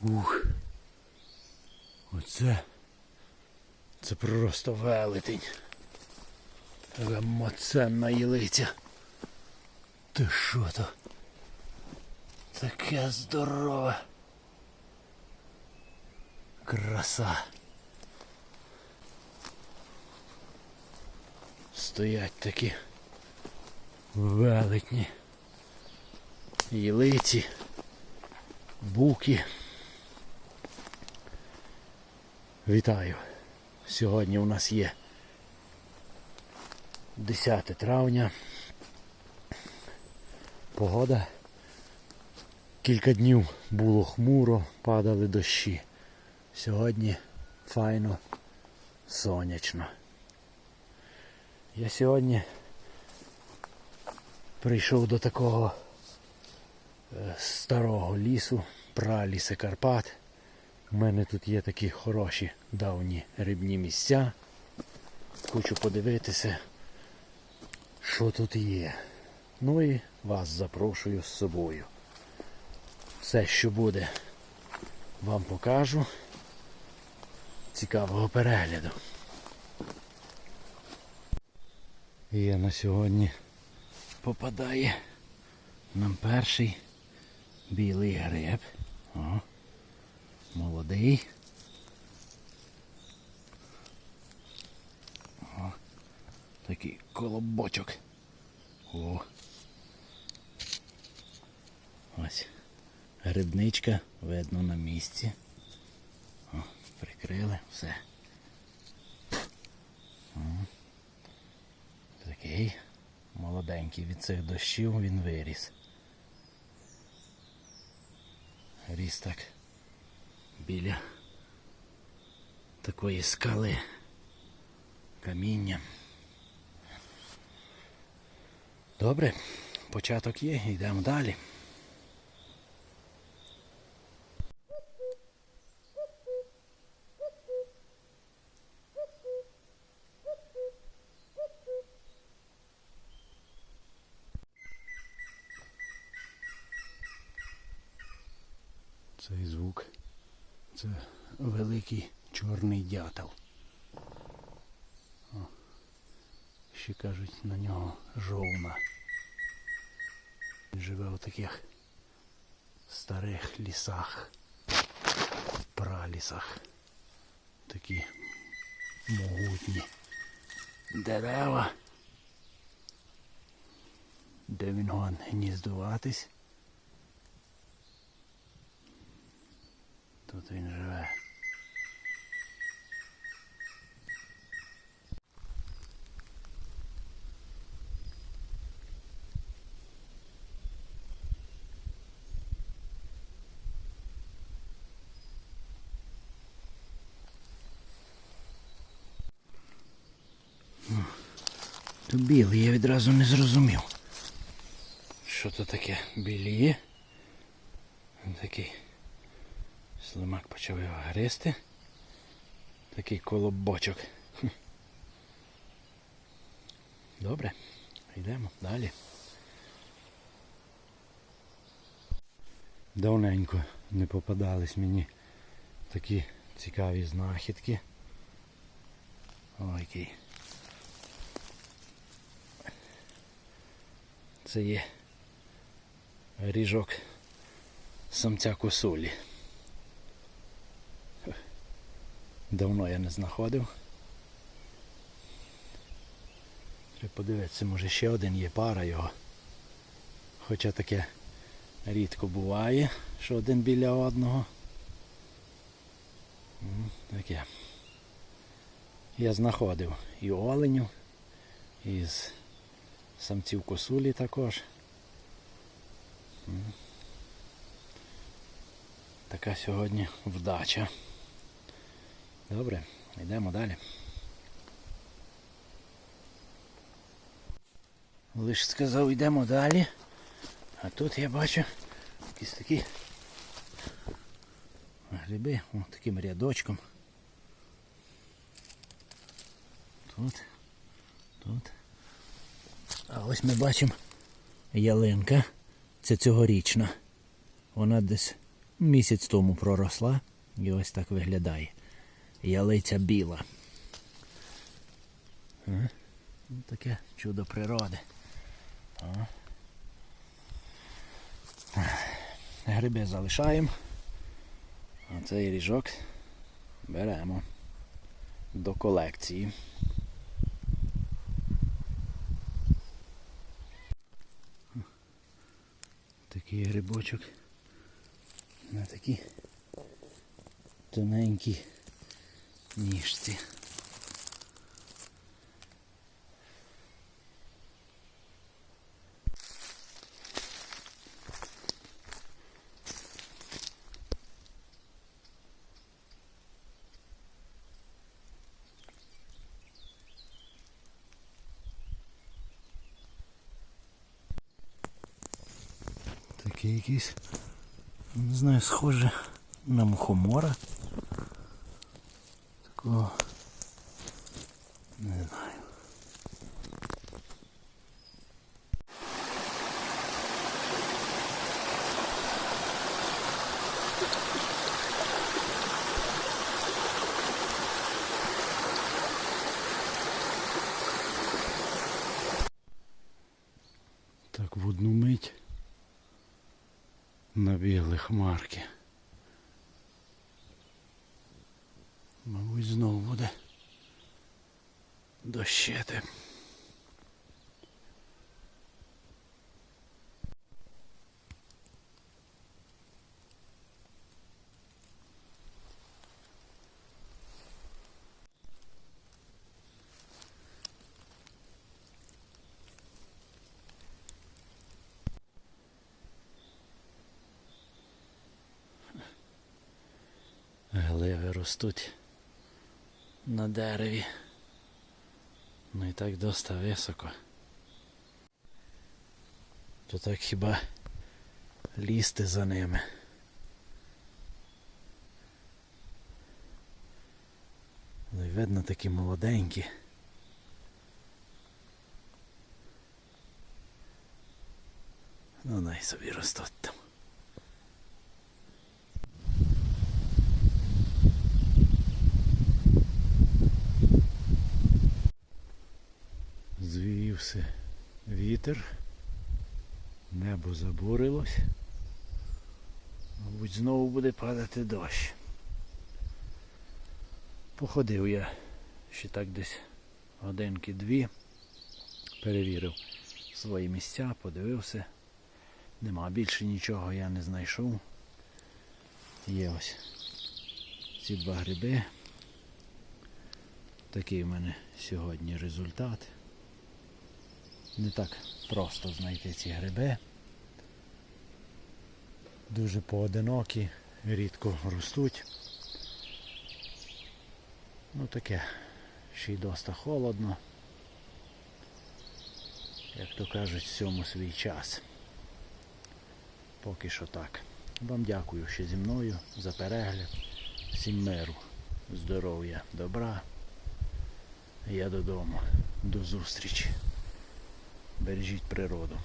Ух. Оце. Це просто велетень. Така моценна ялиця. Ти що то? Таке здорове. Краса. Стоять такі велетні. Ялиці. Буки. Вітаю. Сьогодні у нас є 10 травня. Погода. Кілька днів було хмуро, падали дощі. Сьогодні файно сонячно. Я сьогодні прийшов до такого е, старого лісу, праліси Карпат. У мене тут є такі хороші давні рибні місця. Хочу подивитися, що тут є. Ну і вас запрошую з собою. Все, що буде, вам покажу. Цікавого перегляду. Є на сьогодні попадає нам перший білий гриб. О, молодий. О, такий колобочок. О. Ось. Грибничка видно на місці. О, прикрили, все. О. Такий молоденький від цих дощів він виріс. Ріс так біля такої скали каміння. Добре, початок є, йдемо далі. Цей звук це великий чорний дятел. О, ще кажуть на нього жовна. Він живе у таких старих лісах, пралісах. Такі могутні дерева, де він гон гніздуватись. Тут він живе. То білий, я відразу не зрозумів. Що то таке біліє? Такий Слимак почав його гризти. Такий колобочок. Добре, йдемо далі. Давненько не попадались мені такі цікаві знахідки. Ой, який. Це є ріжок самця косулі. Давно я не знаходив. Треба подивитися, може ще один є пара його. Хоча таке рідко буває, що один біля одного. Таке. Я знаходив і оленю, і з самців косулі також. Така сьогодні вдача. Добре, йдемо далі. Лиш сказав, йдемо далі. А тут я бачу якісь такі гриби о, таким рядочком. Тут, тут. А ось ми бачимо ялинка. Це цьогорічна. Вона десь місяць тому проросла і ось так виглядає. Ялиця біла. Ну, таке чудо природи. Гриби залишаємо. А цей ріжок беремо до колекції. Такий грибочок на такій тоненькій ніжці. Такий якийсь, не знаю, схоже на мухомора. Такого. Не знаю. Так в одну мить набігли хмарки. Мабуть, знову буде дощити. Гливи ростуть на дереві. Ну і так доста високо. То так хіба лізти за ними. Ну і видно такі молоденькі. Ну най собі ростуть там. Вітер, небо забурилось. Мабуть, знову буде падати дощ. Походив я ще так десь годинки дві, перевірив свої місця, подивився. Нема більше нічого я не знайшов. Є ось ці два гриби. Такий в мене сьогодні результат. Не так просто знайти ці гриби. Дуже поодинокі, рідко ростуть. Ну таке, ще й доста холодно. Як то кажуть, всьому свій час. Поки що так. Вам дякую, що зі мною за перегляд. Всім миру, здоров'я, добра. Я додому. До зустрічі. Бережіть природу.